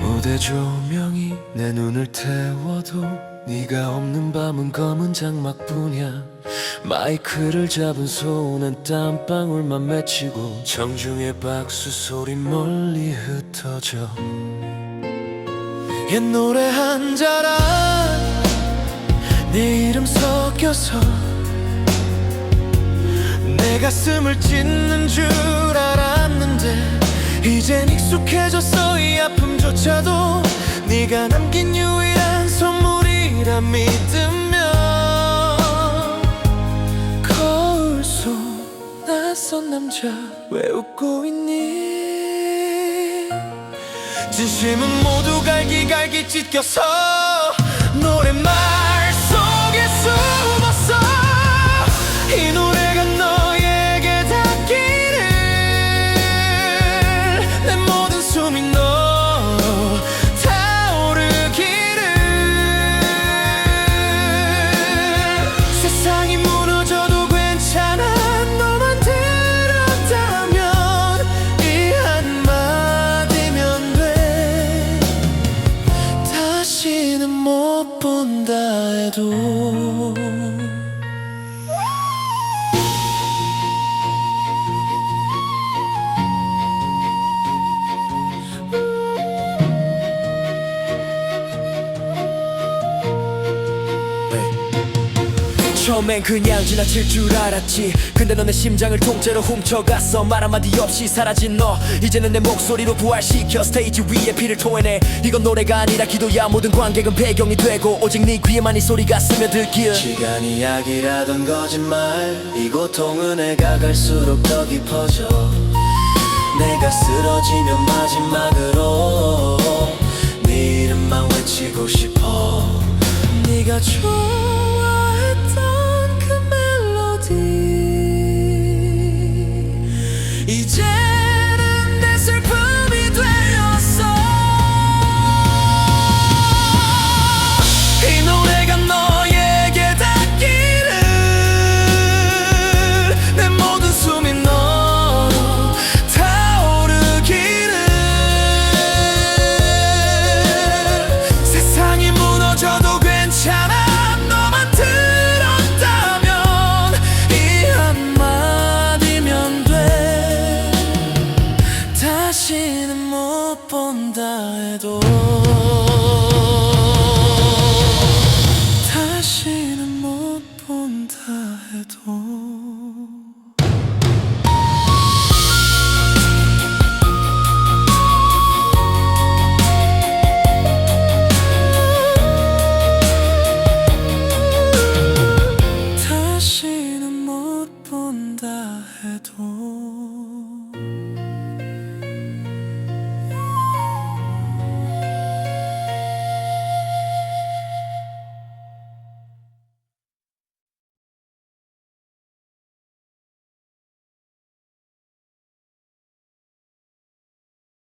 무대 조명이 내 눈을 태워도 네가 없는 밤은 검은 장막뿐이야. 마이크를 잡은 손엔 땀방울만 맺히고 청중의 박수 소리 멀리 흩어져 옛 노래 한 자락. 네 이름 섞여서 내 가슴을 찢는 줄 알았는데 이젠 익숙해졌어 이 아픔조차도 네가 남긴 유일한 선물이라 믿으면 거울 속 낯선 남자. 왜 웃고 진심은 모두 갈기갈기 찢겨서 노랫말 속에 숨었어. 이 노래가 너에게 닿기를 내 모든 숨이 너로 타오르기를. 세상이 본다 처음엔 그냥 지나칠 줄 알았지. 근데 넌내 심장을 통째로 훔쳐갔어. 말 한마디 없이 사라진 너. 이제는 내 목소리로 부활시켜 스테이지 위에 피를 토해내. 이건 노래가 아니라 기도야. 모든 관객은 배경이 되고 오직 네 귀에만 이 소리가 스며들길. 시간이 약이라던 거짓말. 이 고통은 해가 갈수록 더 깊어져. 내가 쓰러지면 마지막으로 네 이름만 외치고 싶어. 네가 좋아 바쁜다 해도